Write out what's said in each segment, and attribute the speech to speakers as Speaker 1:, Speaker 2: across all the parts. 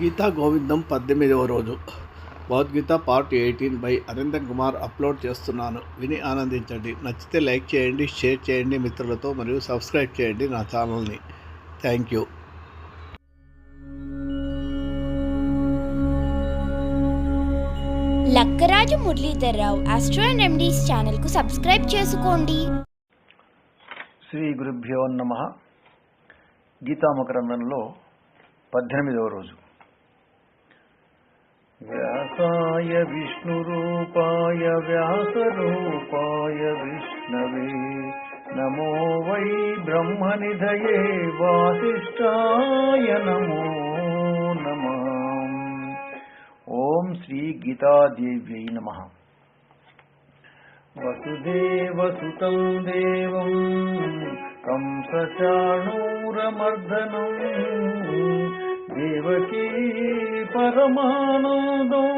Speaker 1: గీతా గోవిందం పద్దెనిమిదవ రోజు. Bhagavad Gita part eighteen by Arindar Kumar upload చేస్తున్నాను. విని ఆనందించండి. నచ్చితే లైక్ చేయండి షేర్ చేయండి మిత్రులతో మరియు సబ్స్క్రైబ్ చేయండి నా ఛానల్ని. Thank you.
Speaker 2: Lakkaraju Muralidhar Rao astro and remedies ఛానల్కు సబ్స్క్రైబ్ చేసుకోండి.
Speaker 3: శ్రీ గురుభ్యో నమ. గీతామకరందంలో పద్దెనిమిదవ రోజు. व्यासाय विष्णुरूपाय व्यासरूपाय विष्णवे। नमो वै ब्रह्मनिधये वासिष्ठाय नमो नमः। ॐ श्रीगीतादेव्यै नमः। वसुधेवसुतौ देवम् कंसचाणूरमर्दनम् దేవకీ పరమానందం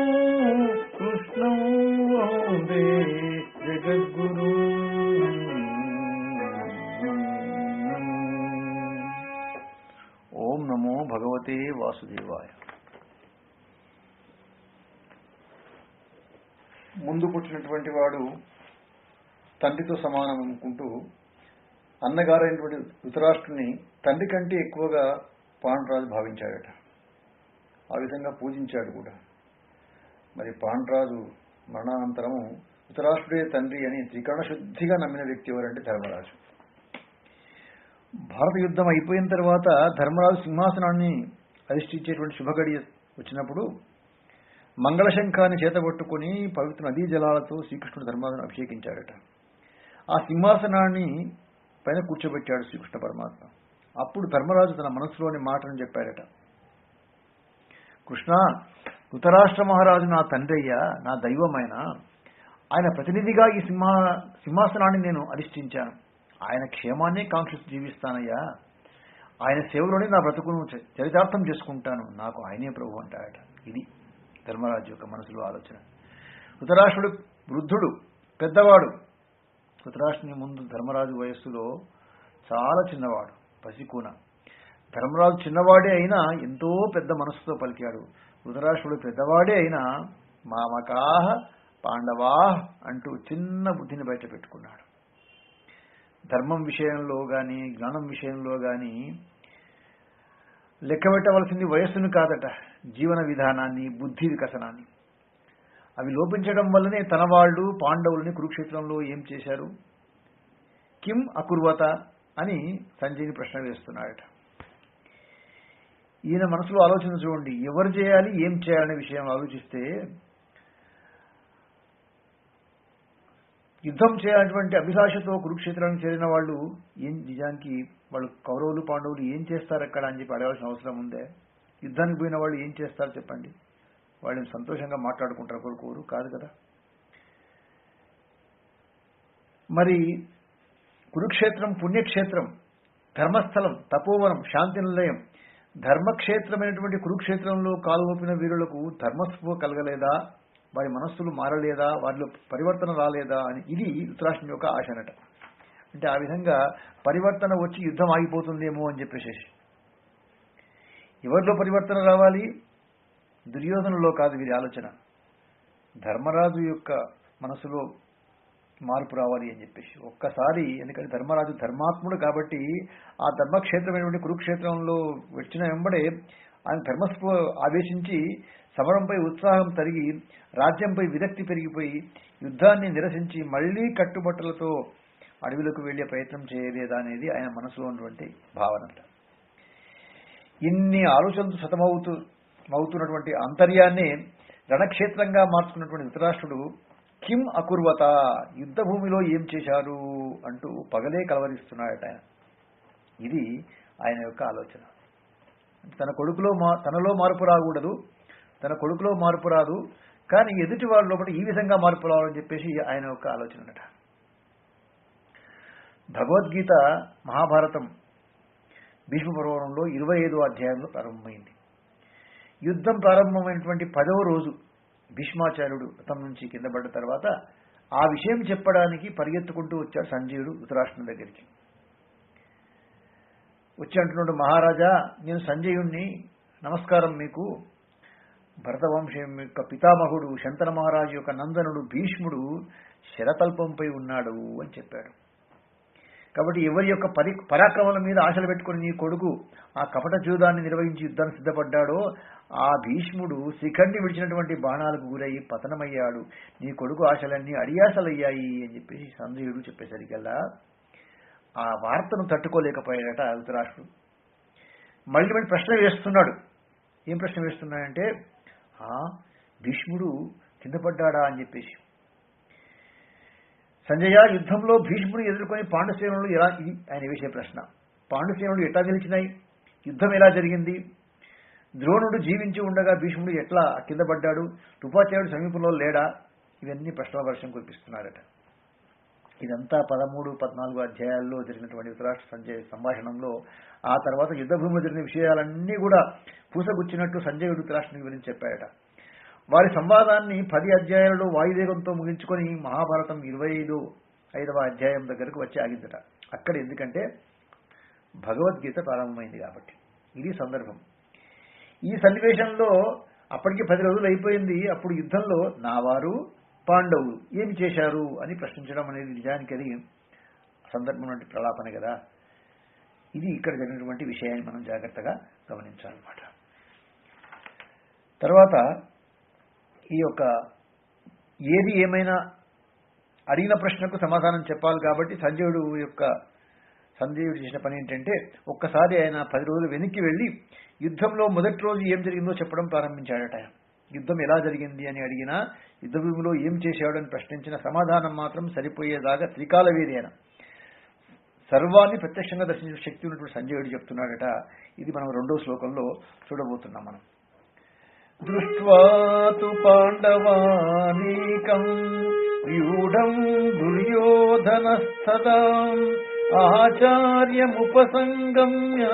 Speaker 3: కృష్ణం వందే జగద్గురు. ఓం నమో భగవతే వాసుదేవాయ. ముందు పుట్టినటువంటి వాడు తండ్రితో సమానం అనుకుంటూ అన్నగారైనటువంటి ధృతరాష్ట్రుని తండ్రి కంటే ఎక్కువగా పాండురాజు భావించాడట. ఆ విధంగా పూజించాడు కూడా. మరి పాండురాజు మరణానంతరము ఉత్తరాష్ట్రుడే తండ్రి అని త్రికరణశుద్ధిగా నమ్మిన వ్యక్తి ఎవరంటే ధర్మరాజు. భారత యుద్ధం అయిపోయిన తర్వాత ధర్మరాజు సింహాసనాన్ని అధిష్ఠించేటువంటి శుభగడియ వచ్చినప్పుడు మంగళశంఖాన్ని చేతబట్టుకుని పవిత్ర నదీ జలాలతో శ్రీకృష్ణుడు ధర్మరాజును అభిషేకించాడట. ఆ సింహాసనాన్ని పైన కూర్చోబెట్టాడు శ్రీకృష్ణ పరమాత్మ. అప్పుడు ధర్మరాజు తన మనసులోని మాటను చెప్పాడట. కృష్ణ ధృతరాష్ట్ర మహారాజు నా తండ్రి అయ్యా నా దైవమైన. ఆయన ప్రతినిధిగా ఈ సింహా సింహాసనాన్ని నేను అధిష్ఠించాను. ఆయన క్షేమాన్నే కాంక్షిస్తూ జీవిస్తానయ్యా. ఆయన సేవలోనే నా బ్రతుకును చరితార్థం చేసుకుంటాను. నాకు ఆయనే ప్రభు అంటాడట. ఇది ధర్మరాజు యొక్క మనసులో ఆలోచన. ధృతరాష్ట్రుడు వృద్ధుడు పెద్దవాడు. ధృతరాష్ట్రుని ముందు ధర్మరాజు వయస్సులో చాలా చిన్నవాడు. పసికూన. ధర్మరాజు చిన్నవాడే అయినా ఎంతో పెద్ద మనస్సుతో పలికాడు. ధృతరాష్ట్రుడు పెద్దవాడే అయినా మామకాహ పాండవాహ్ అంటూ చిన్న బుద్ధిని బయట పెట్టుకున్నాడు. ధర్మం విషయంలో గాని జ్ఞానం విషయంలో గాని లెక్క పెట్టవలసింది వయస్సును కాదట జీవన విధానాన్ని బుద్ధి వికసనాన్ని. అవి లోపించడం వల్లనే తన వాళ్ళు పాండవుల్ని కురుక్షేత్రంలో ఏం చేశారు? కిం అకుర్వత అని సంజయ్ని ప్రశ్న వేస్తున్నాడట. ఈయన మనసులో ఆలోచన చూడండి ఎవరు చేయాలి ఏం చేయాలనే విషయం ఆలోచిస్తే యుద్ధం చేయాలన్నటువంటి అభిలాషతో కురుక్షేత్రానికి చేరిన వాళ్ళు ఏం నిజానికి వాళ్ళు కౌరవులు పాండవులు ఏం చేస్తారు అక్కడ అని చెప్పి అడగాల్సిన అవసరం ఉందే? యుద్ధానికి పోయిన వాళ్ళు ఏం చేస్తారు చెప్పండి. వాళ్ళని సంతోషంగా మాట్లాడుకుంటారు కోరుకోరు కాదు కదా? మరి కురుక్షేత్రం పుణ్యక్షేత్రం ధర్మస్థలం తపోవనం శాంతి నిలయం. ధర్మక్షేత్రమైనటువంటి కురుక్షేత్రంలో కాలువపిన వీరులకు ధర్మస్పృహ కలగలేదా? వారి మనస్సులు మారలేదా? వారిలో పరివర్తన రాలేదా? అని ఇది ధృతరాష్ట్రం యొక్క ఆశనట. అంటే ఆ విధంగా పరివర్తన వచ్చి యుద్ధం ఆగిపోతుందేమో అని చెప్పేసి. ఎవరిలో పరివర్తన రావాలి? దుర్యోధనలో కాదు వీరి ఆలోచన. ధర్మరాజు యొక్క మనసులో మార్పు రావాలి అని చెప్పేసి. ఒక్కసారి ఎందుకంటే ధర్మరాజు ధర్మాత్ముడు కాబట్టి ఆ ధర్మక్షేత్రమైనటువంటి కురుక్షేత్రంలో వచ్చిన వెంబడే ఆయన ధర్మస్పృహ ఆవేశించి సమరంపై ఉత్సాహం తరిగి రాజ్యంపై విరక్తి పెరిగిపోయి యుద్ధాన్ని నిరసించి మళ్ళీ కట్టుబట్టలతో అడవిలోకి వెళ్ళే ప్రయత్నం చేయలేదా అనేది ఆయన మనసులో ఉన్నటువంటి భావన ఇన్ని ఆలోచనలు సతమవుతూ అవుతున్నటువంటి అంతర్యాన్నే రణక్షేత్రంగా మార్చుకున్నటువంటి ధృతరాష్ట్రుడు కిం అకుర్వత యుద్ధ భూమిలో ఏం చేశారు అంటూ పగలే కలవరిస్తున్నాడట ఆయన. ఇది ఆయన యొక్క ఆలోచన. తన కొడుకులో మా తనలో మార్పు రాకూడదు తన కొడుకులో మార్పు రాదు కానీ ఎదుటి వాళ్ళ లోపల ఈ విధంగా మార్పు రావాలని చెప్పేసి ఆయన యొక్క ఆలోచన అనట భగవద్గీత మహాభారతం భీష్మ పర్వంలో ఇరవై ఐదో అధ్యాయంలో ప్రారంభమైంది. యుద్ధం ప్రారంభమైనటువంటి పదవ రోజు భీష్మాచార్యుడు రథం నుంచి కింద పడ్డ తర్వాత ఆ విషయం చెప్పడానికి పరిగెత్తుకుంటూ వచ్చాడు సంజయుడు ధృతరాష్ట్రుని దగ్గరికి. వచ్చి అంటున్నాడు మహారాజా నేను సంజయుణ్ణి నమస్కారం మీకు. భరతవంశం యొక్క పితామహుడు శంతన మహారాజు యొక్క నందనుడు భీష్ముడు శరతల్పంపై ఉన్నాడు అని చెప్పాడు. కాబట్టి ఎవరి యొక్క పరి పరాక్రమాల మీద ఆశలు పెట్టుకుని నీ కొడుకు ఆ కపట జూదాన్ని నిర్వహించి యుద్ధాన్ని సిద్ధపడ్డాడో ఆ భీష్ముడు శిఖండి విడిచినటువంటి బాణాలకు గురై పతనమయ్యాడు. నీ కొడుకు ఆశలన్నీ అడియాసలయ్యాయి అని చెప్పేసి సంజయుడు చెప్పేసరికల్లా ఆ వార్తను తట్టుకోలేకపోయాడట ధృతరాష్ట్రుడు. మళ్ళీ మళ్ళీ ప్రశ్న వేస్తున్నాడు. ఏం ప్రశ్న వేస్తున్నాడంటే ఆ భీష్ముడు కింద పడ్డాడా? అని చెప్పేసి. సంజయ యుద్ధంలో భీష్ముడు ఎదుర్కొని పాండుసేనులు ఎలా ఇది ఆయన వేసే ప్రశ్న. పాండుసేనులు ఎట్లా గెలిచినాయి? యుద్ధం ఎలా జరిగింది? ద్రోణుడు జీవించి ఉండగా భీష్ముడు ఎట్లా కింద పడ్డాడు? ఉపాధ్యాయుడు సమీపంలో లేడా? ఇవన్నీ ప్రశ్నల వర్షం కురిపిస్తున్నారట. ఇదంతా పదమూడు పద్నాలుగు అధ్యాయాల్లో జరిగినటువంటి ధృతరాష్ట్ర సంజయ్ సంభాషణంలో ఆ తర్వాత యుద్ధభూమిలో జరిగిన విషయాలన్నీ కూడా పూసగుచ్చినట్టు సంజయుడు ధృతరాష్ట్రుని గురించి చెప్పాడట వారి సంవాదాన్ని పది అధ్యాయాలలో వాయువేగంతో ముగించుకొని మహాభారతం ఇరవై ఐదు ఐదవ అధ్యాయం దగ్గరకు వచ్చి ఆగిందట. అక్కడ ఎందుకంటే భగవద్గీత ప్రారంభమైంది కాబట్టి. ఇది సందర్భం. ఈ సన్నివేశంలో అప్పటికి పది రోజులు అయిపోయింది. అప్పుడు యుద్ధంలో నా వారు పాండవులు ఏమి చేశారు అని ప్రశ్నించడం అనేది నిజానికి అది సందర్భం వంటి ప్రలాపన కదా. ఇది ఇక్కడ జరిగినటువంటి విషయాన్ని మనం జాగ్రత్తగా గమనించాలన్నమాట. తర్వాత ఈ యొక్క ఏది ఏమైనా అడిగిన ప్రశ్నకు సమాధానం చెప్పాలి కాబట్టి సంజయుడు యొక్క సంజయుడు చేసిన పని ఏంటంటే ఒక్కసారి ఆయన పది రోజులు వెనక్కి వెళ్ళి యుద్ధంలో మొదటి రోజు ఏం జరిగిందో చెప్పడం ప్రారంభించాడట. ఆయన యుద్ధం ఎలా జరిగింది అని అడిగినా యుద్ధ భూమిలో ఏం చేశాడు అని ప్రశ్నించిన సమాధానం మాత్రం సరిపోయేదాకా త్రికాలవేది ఆయన సర్వాన్ని ప్రత్యక్షంగా దర్శించిన శక్తి ఉన్నటువంటి సంజయుడు చెప్తున్నాడట. ఇది మనం రెండో శ్లోకంలో చూడబోతున్నాం మనం. దృష్ట్వా తు పాండవానీకం వ్యూఢం దుర్యోధనస్తదా. ఆచార్యముపసంగమ్య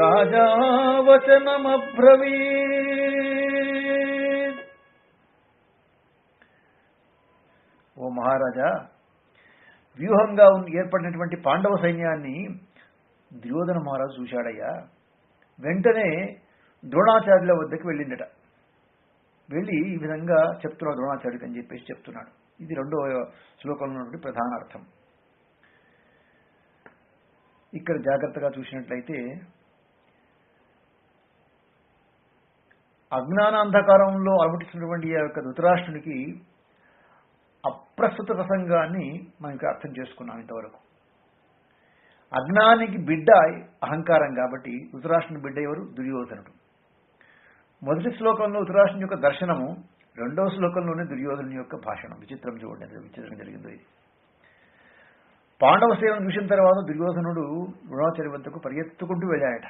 Speaker 3: రాజావచనమబ్రవీత్. ఓ మహారాజా వ్యూహంగా ఏర్పడినటువంటి పాండవ సైన్యాన్ని దుర్యోధన మహారాజు చూశాడయ్యా. వెంటనే ద్రోణాచార్యుల వద్దకు వెళ్ళిండట వెళ్ళి ఈ విధంగా చెప్తున్నాడు ద్రోణాచార్యుడు అని చెప్పేసి చెప్తున్నాడు. ఇది రెండో శ్లోకంలో ఉన్నటువంటి ప్రధాన అర్థం. ఇక్కడ జాగ్రత్తగా చూసినట్లయితే అజ్ఞానాంధకారంలో అలమటిస్తున్నటువంటి ఆ యొక్క ధృతరాష్ట్రునికి అప్రస్తుత ప్రసంగాన్ని మనం అర్థం చేసుకున్నాం ఇంతవరకు. అజ్ఞానికి బిడ్డ అహంకారం కాబట్టి ధృతరాష్ట్రుని బిడ్డ ఎవరు? దుర్యోధనుడు. మొదటి శ్లోకంలో ఉత్తరాష్ట్రం యొక్క దర్శనము రెండవ శ్లోకంలోనే దుర్యోధనుని యొక్క భాషణం. విచిత్రం చూడండి ఎంత విచిత్రం జరిగిందో ఇది. పాండవ సేవను చూసిన తర్వాత దుర్యోధనుడు ద్రోణాచార్య వద్దకు పరిగెత్తుకుంటూ వెళ్ళాడట.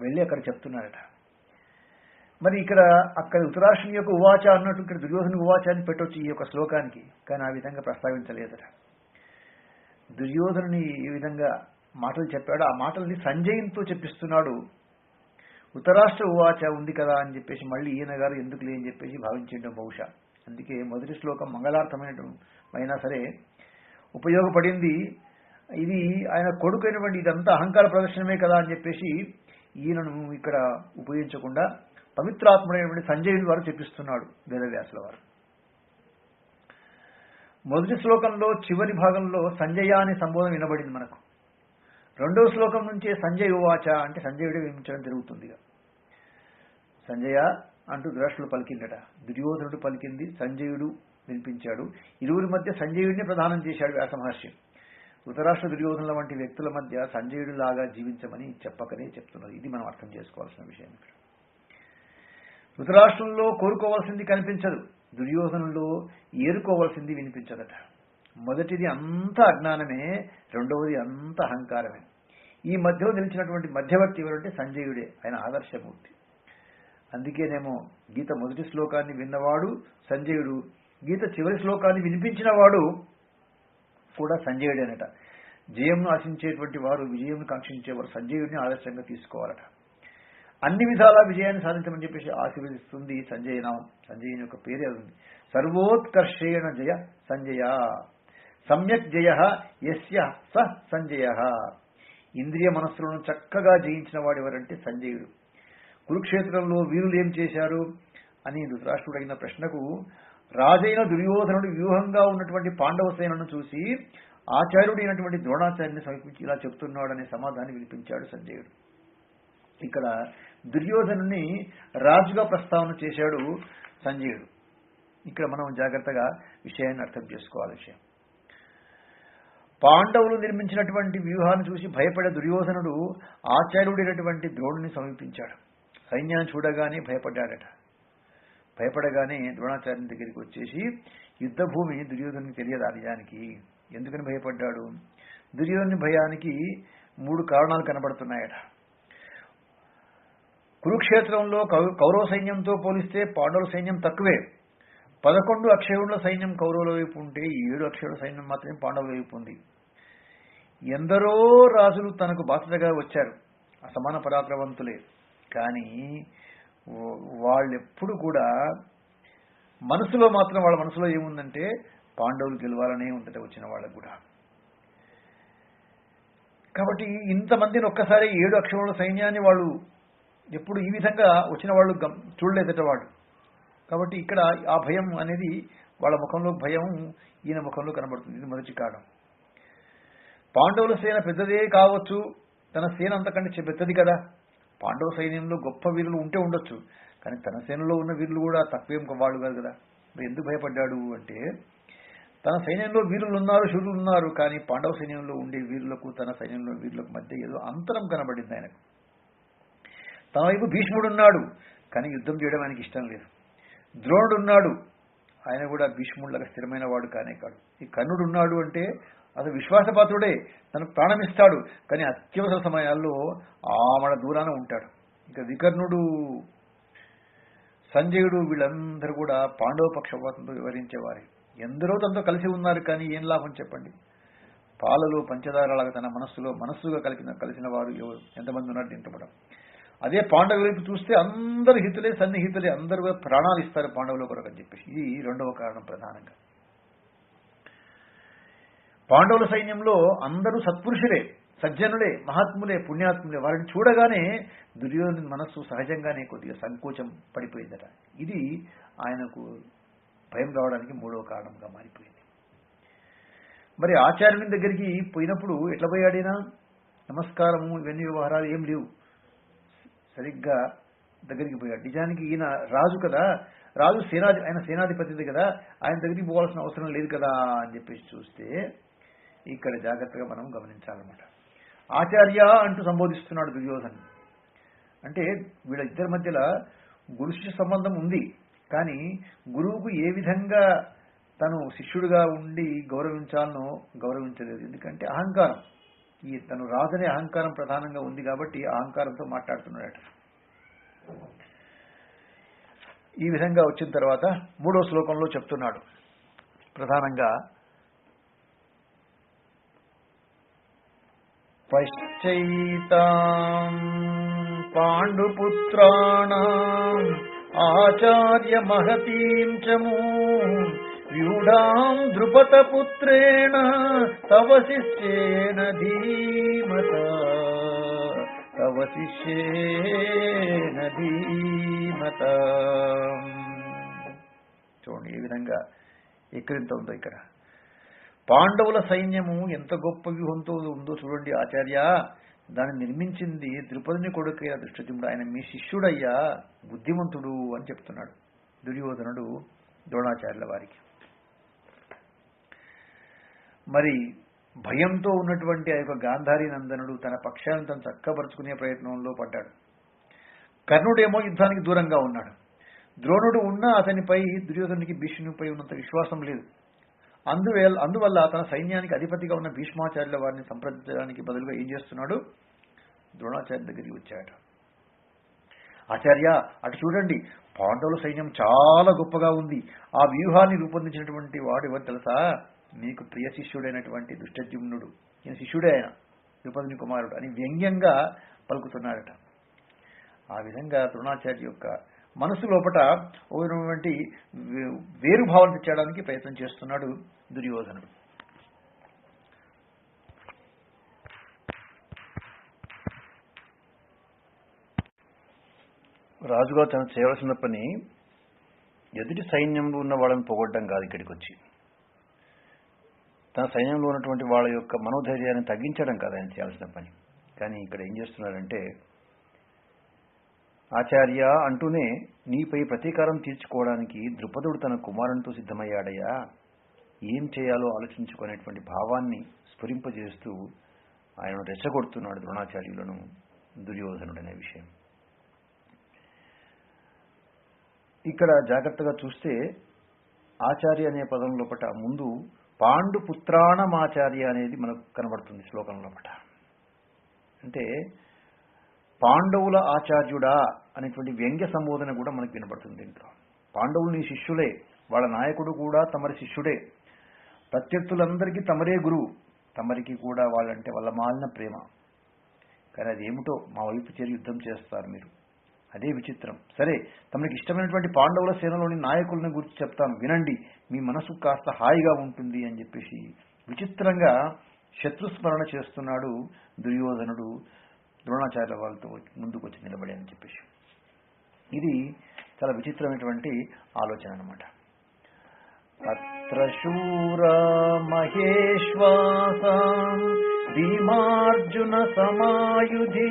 Speaker 3: వెళ్ళి అక్కడ చెప్తున్నాడట. మరి ఇక్కడ అక్కడ ఉత్తరాష్ట్రం యొక్క ఉవాచ అన్నట్టు ఇక్కడ దుర్యోధన ఉవాచాన్ని పెట్టవచ్చు పెట్టొచ్చు ఈ యొక్క శ్లోకానికి కానీ ఆ విధంగా ప్రస్తావించలేదట. దుర్యోధనుని ఈ విధంగా మాటలు చెప్పాడు. ఆ మాటల్ని సంజయంతో చెప్పిస్తున్నాడు ఉత్తరాష్ట్ర ఉవాచ ఉంది కదా అని చెప్పేసి మళ్ళీ ఈయన గారు ఎందుకు లేని చెప్పేసి భావించడం బహుశా. అందుకే మొదటి శ్లోకం మంగళార్థమైన అయినా సరే ఉపయోగపడింది. ఇది ఆయన కొడుకు అయినటువంటి ఇదంతా అహంకార ప్రదర్శనమే కదా అని చెప్పేసి ఈయనను ఇక్కడ ఉపయోగించకుండా పవిత్రాత్ముడైనటువంటి సంజయుని వారు చెప్పిస్తున్నాడు వేదవ్యాసుల వారు. మొదటి శ్లోకంలో చివరి భాగంలో సంజయ అనే సంబోధన వినబడింది మనకు. రెండవ శ్లోకం నుంచే సంజయ్ ఉవాచ అంటే సంజయుడే వినిపించడం జరుగుతుంది సంజయ అంటూ ద్రాష్ట్రులు పలికిందట. దుర్యోధనుడు పలికింది సంజయుడు వినిపించాడు. ఇరువురి మధ్య సంజయుడిని ప్రదానం చేశాడు వ్యాస మహర్షి ధృతరాష్ట్ర దుర్యోధనుల వంటి వ్యక్తుల మధ్య సంజయుడు లాగా జీవించమని చెప్పకనే చెప్తున్నారు. ఇది మనం అర్థం చేసుకోవాల్సిన విషయం ఇక్కడ. ధృతరాష్ట్రంలో కోరుకోవాల్సింది కనిపించదు. దుర్యోధనులో ఏరుకోవాల్సింది వినిపించదట. మొదటిది అంత అజ్ఞానమే రెండవది అంత అహంకారమే. ఈ మధ్యలో నిలిచినటువంటి మధ్యవర్తి ఎవరంటే సంజయుడే ఆయన ఆదర్శమూర్తి. అందుకేనేమో గీత మొదటి శ్లోకాన్ని విన్నవాడు సంజయుడు గీత చివరి శ్లోకాన్ని వినిపించినవాడు కూడా సంజయుడేనట. జయంను ఆశించేటువంటి వారు విజయం కాంక్షించేవారు సంజయుడిని ఆదర్శంగా తీసుకోవాలట. అన్ని విధాలా విజయాన్ని సాధించమని చెప్పేసి ఆశీర్వదిస్తుంది సంజయ నామం సంజయుని యొక్క పేరే అది ఉంది సర్వోత్కర్షేణ జయ సంజయ. సమ్యక్ జయ యస్య స సంజయ. ఇంద్రియ మనస్సులను చక్కగా జయించిన వాడు ఎవరంటే సంజయుడు. కురుక్షేత్రంలో వీరులు ఏం చేశారు? అని ధృతరాష్ట్రుడు అడిగిన ప్రశ్నకు రాజైన దుర్యోధనుడు వ్యూహంగా ఉన్నటువంటి పాండవ సేనను చూసి ఆచార్యుడైనటువంటి ద్రోణాచార్యుని సమీపించి ఇలా చెప్తున్నాడనే సమాధానం వినిపించాడు సంజయుడు. ఇక్కడ దుర్యోధనుని రాజుగా ప్రస్తావన చేశాడు సంజయుడు. ఇక్కడ మనం జాగ్రత్తగా విషయాన్ని అర్థం చేసుకోవాలి విషయం. పాండవులు నిర్మించినటువంటి వ్యూహాన్ని చూసి భయపడే దుర్యోధనుడు ఆచార్యుడైనటువంటి ద్రోణుని సమీపించాడు. సైన్యాన్ని చూడగానే భయపడ్డాడట. భయపడగానే ద్రోణాచార్యుని దగ్గరికి వచ్చేసి యుద్ధభూమి దుర్యోధనునికి తెలియదు ఆ నిజానికి. ఎందుకని భయపడ్డాడు? దుర్యోధని భయానికి మూడు కారణాలు కనబడుతున్నాయట. కురుక్షేత్రంలో కౌ- కౌరవ సైన్యంతో పోలిస్తే పాండవుల సైన్యం తక్కువే. పదకొండు అక్షయుడుల సైన్యం కౌరవుల వైపు ఉంటే ఏడు అక్షయుడు సైన్యం మాత్రమే పాండవుల వైపు ఉంది. ఎందరో రాజులు తనకు బాధ్యతగా వచ్చారు. అసమాన పరాక్రమవంతులే కానీ వాళ్ళెప్పుడు కూడా మనసులో మాత్రం వాళ్ళ మనసులో ఏముందంటే పాండవులు గెలవాలనే ఉందట వచ్చిన వాళ్ళకు కూడా. కాబట్టి ఇంతమందిని ఒక్కసారి ఏడు అక్షరముల సైన్యాన్ని వాళ్ళు ఎప్పుడు ఈ విధంగా వచ్చిన వాళ్ళు చూడలేదట వాళ్ళు. కాబట్టి ఇక్కడ ఆ భయం అనేది వాళ్ళ ముఖంలో భయం ఈయన ముఖంలో కనబడుతుంది. ఇది మొదటి కారణం. పాండవుల సేన పెద్దదే కావచ్చు. తన సేన అంతకంటే పెద్దది కదా. పాండవ సైన్యంలో గొప్ప వీరులు ఉంటే ఉండొచ్చు. కానీ తన సేనలో ఉన్న వీరులు కూడా తక్కువేం వాళ్ళు కాదు కదా. మరి ఎందుకు భయపడ్డాడు అంటే తన సైన్యంలో వీరులు ఉన్నారు శూరులు ఉన్నారు. కానీ పాండవ సైన్యంలో ఉండే వీరులకు తన సైన్యంలో వీరులకు మధ్య ఏదో అంతరం కనబడింది ఆయనకు. తన వైపు భీష్ముడు ఉన్నాడు. కానీ యుద్ధం చేయడం ఆయనకి ఇష్టం లేదు. ద్రోణుడు ఉన్నాడు ఆయన కూడా భీష్ముళ్ళగా స్థిరమైన వాడు కానే కాడు. ఈ కర్ణుడు ఉన్నాడు అంటే అసలు విశ్వాసపాత్రుడే. తను ప్రాణమిస్తాడు. కానీ అత్యవసర సమయాల్లో ఆమడ దూరాన ఉంటాడు. ఇంకా వికర్ణుడు సంజయుడు వీళ్ళందరూ కూడా పాండవ పక్షపాతంతో వివరించేవారే ఎందరో తనతో కలిసి ఉన్నారు కానీ ఏం లాభం చెప్పండి? పాలలో పంచదారలాగా తన మనస్సులో మనస్సుగా కలిపిన కలిసిన వారు ఎవరు? ఎంతమంది ఉన్నారు దీంట్లో కూడా అదే పాండవుల వైపు చూస్తే అందరు హితులే సన్నిహితులే అందరు ప్రాణాలు ఇస్తారు పాండవుల కొరకు అని చెప్పేసి. ఇది రెండవ కారణం ప్రధానంగా. పాండవుల సైన్యంలో అందరూ సత్పురుషులే సజ్జనులే మహాత్ములే పుణ్యాత్ములే. వారిని చూడగానే దుర్యోధన మనస్సు సహజంగానే కొద్దిగా సంకోచం పడిపోయిందట. ఇది ఆయనకు భయం రావడానికి మూడవ కారణంగా మారిపోయింది. మరి ఆచార్యుని దగ్గరికి పోయినప్పుడు ఎట్లా పోయాడైనా నమస్కారము ఇవన్నీ వ్యవహారాలు ఏం లేవు. సరిగ్గా దగ్గరికి పోయాడు. నిజానికి ఈయన రాజు కదా. రాజు సేనాధి ఆయన సేనాధిపతిది కదా. ఆయన దగ్గరికి పోవాల్సిన అవసరం లేదు కదా అని చెప్పేసి చూస్తే ఇక్కడ జాగ్రత్తగా మనం గమనించాలన్నమాట. ఆచార్య అంటూ సంబోధిస్తున్నాడు దుర్యోధన్. అంటే వీళ్ళిద్దరి మధ్యలో గురు సంబంధం ఉంది. కానీ గురువుకు ఏ విధంగా తను శిష్యుడిగా ఉండి గౌరవించాలనో గౌరవించలేదు. ఎందుకంటే అహంకారం. ఈ తను రాజనే అహంకారం ప్రధానంగా ఉంది కాబట్టి అహంకారంతో మాట్లాడుతున్నాడట. ఈ విధంగా వచ్చిన తర్వాత మూడో శ్లోకంలో చెప్తున్నాడు. ప్రధానంగా పశ్చైతాం పాండుపుత్రాణ ఆచార్య మహతీం చమూ వ్యూఢాం ద్రుపదపుత్రేణ తవ శిష్యేన ధీమత. తవ శిష్యేన ధీమత. చూడండి ఈ విధంగా ఎక్కడింత ఉందో ఇక్కడ. పాండవుల సైన్యము ఎంత గొప్ప వ్యూహంతో ఉందో చూడండి ఆచార్య. దాన్ని నిర్మించింది ద్రుపదిని కొడుకైన దృష్టజుముడు ఆయన మీ శిష్యుడయ్యా బుద్ధిమంతుడు అని చెప్తున్నాడు. దుర్యోధనుడు ద్రోణాచార్యుల వారికి. మరి భయంతో ఉన్నటువంటి ఆ యొక్క గాంధారి నందనుడు తన పక్షాన్ని తను చక్కపరుచుకునే ప్రయత్నంలో పడ్డాడు. కర్ణుడేమో యుద్ధానికి దూరంగా ఉన్నాడు. ద్రోణుడు ఉన్నా అతనిపై దుర్యోధనుడికి భీష్మునిపై ఉన్నంత విశ్వాసం లేదు. అందువల్ల అందువల్ల తన సైన్యానికి అధిపతిగా ఉన్న భీష్మాచార్యుల వారిని సంప్రదించడానికి బదులుగా ఏం చేస్తున్నాడు? ద్రోణాచార్య దగ్గరికి వచ్చాడు ఆచార్య అటు చూడండి. పాండవుల సైన్యం చాలా గొప్పగా ఉంది. ఆ వ్యూహాన్ని రూపొందించినటువంటి వాడు ఎవరు తెలుసా? నీకు ప్రియ శిష్యుడైనటువంటి దుష్టజుమ్నుడు. ఈయన శిష్యుడే ఆయన ద్రుపదుని కుమారుడు అని వ్యంగ్యంగా పలుకుతున్నాడట ఆ విధంగా ద్రోణాచార్య యొక్క మనసు లోపట ఓటువంటి వేరు భావన తెచ్చడానికి ప్రయత్నం చేస్తున్నాడు దుర్యోధనుడు. రాజుగా తను చేయవలసిన పని ఎదుటి సైన్యంలో ఉన్న వాళ్ళని పొగొట్టడం కాదు ఇక్కడికి వచ్చి తన సైన్యంలో ఉన్నటువంటి వాళ్ళ యొక్క మనోధైర్యాన్ని తగ్గించడం కాదు ఆయన చేయాల్సిన పని. కానీ ఇక్కడ ఏం చేస్తున్నారంటే ఆచార్య అంటూనే నీపై ప్రతీకారం తీర్చుకోవడానికి ద్రుపదుడు తన కుమారునితో సిద్ధమయ్యాడయ్యా. ఏం చేయాలో ఆలోచించుకునేటువంటి భావాన్ని స్ఫురింపజేస్తూ ఆయనను రెచ్చగొడుతున్నాడు ద్రోణాచార్యులను దుర్యోధనుడనే విషయం. ఇక్కడ జాగ్రత్తగా చూస్తే ఆచార్య అనే పదం లోపల ముందు పాండు పుత్రాణమాచార్య అనేది మనకు కనబడుతుంది శ్లోకంలో లోపట అంటే పాండవుల ఆచార్యుడా అనేటువంటి వ్యంగ్య సంబోధన కూడా మనకు వినబడుతుంది దీంట్లో పాండవులు నీ శిష్యులే వాళ్ళ నాయకుడు కూడా తమరి శిష్యుడే. ప్రత్యర్థులందరికీ తమరే గురువు. తమరికి కూడా వాళ్ళంటే వాళ్ళ మాలిన ప్రేమ. కానీ అది ఏమిటో మా వైపు చేరి యుద్ధం చేస్తారు మీరు. అదే విచిత్రం. సరే తమకి ఇష్టమైనటువంటి పాండవుల సేనలోని నాయకులను గురించి చెప్తాను వినండి మీ మనసు కాస్త హాయిగా ఉంటుంది అని చెప్పేసి విచిత్రంగా శత్రుస్మరణ చేస్తున్నాడు దుర్యోధనుడు ద్రోణాచార్య వాళ్ళతో ముందుకు వచ్చి నిలబడి అని చెప్పేసి. ఇది చాలా విచిత్రమైనటువంటి ఆలోచన అనమాట అత్ర మహేశ్వాస భీమార్జున సమాయుధి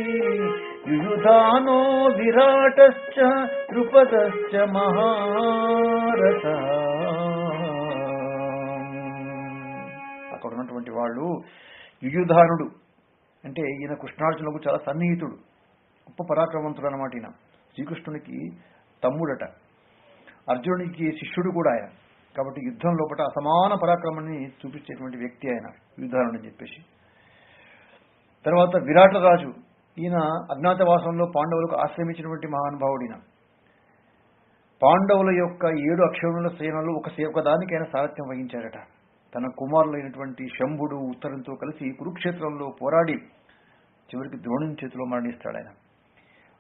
Speaker 3: యుయుధానో విరాటశ్చ ద్రుపదశ్చ మహారథ అక్కడ ఉన్నటువంటి వాళ్ళు యుయుధానుడు. అంటే ఈయన కృష్ణార్జునకు చాలా సన్నిహితుడు గొప్ప పరాక్రమవంతుడు అనమాట ఈయన. శ్రీకృష్ణునికి తమ్ముడట. అర్జునుడికి శిష్యుడు కూడా ఆయన. కాబట్టి యుద్ధం లోపల అసమాన పరాక్రమాన్ని చూపించేటువంటి వ్యక్తి ఆయన యుద్ధాలని చెప్పేసి. తర్వాత విరాట రాజు ఈయన అజ్ఞాతవాసంలో పాండవులకు ఆశ్రమించినటువంటి మహానుభావుడిన. పాండవుల యొక్క ఏడు అక్షరుల సేనలు ఒక సేవకదానికి ఆయన సారథ్యం వహించారట. తన కుమారులైనటువంటి శంభుడు ఉత్తరంతో కలిసి కురుక్షేత్రంలో పోరాడి చివరికి ద్రోణుని చేతిలో మరణిస్తాడు ఆయన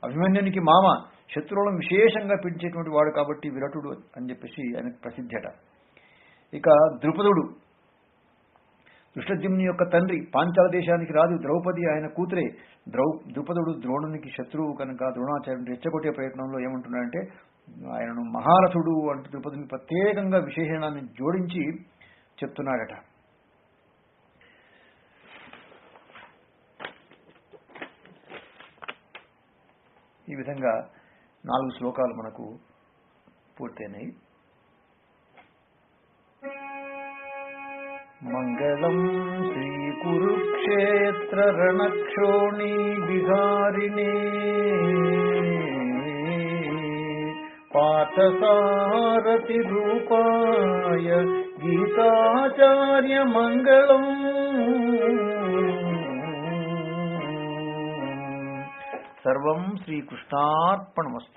Speaker 3: అభిమన్యునికి మామ శత్రువులను విశేషంగా పిలిచేటువంటి వాడు కాబట్టి విరటుడు అని చెప్పేసి ఆయనకు ప్రసిద్ధట ఇక ద్రుపదుడు దృష్టద్యుమ్ని యొక్క తండ్రి పాంచాల దేశానికి రాజు ద్రౌపది ఆయన కూతురే. ద్రౌ ద్రుపదుడు ద్రోణునికి శత్రువు కనుక ద్రోణాచార్యుడు రెచ్చగొట్టే ప్రయత్నంలో ఏమంటున్నాడంటే ఆయనను మహారథుడు అంటూ ద్రుపదుని ప్రత్యేకంగా విశేషణాన్ని జోడించి చెప్తున్నాడట. ఈ విధంగా నాలుగు శ్లోకాలు మనకు పూర్తయినాయి. मङ्गलम् श्रीकुरुक्षेत्ररणक्षोणि विहारिणी। पाठसारथिरूपाय गीताचार्य सर्वम् श्रीकृष्णार्पणमस्तु।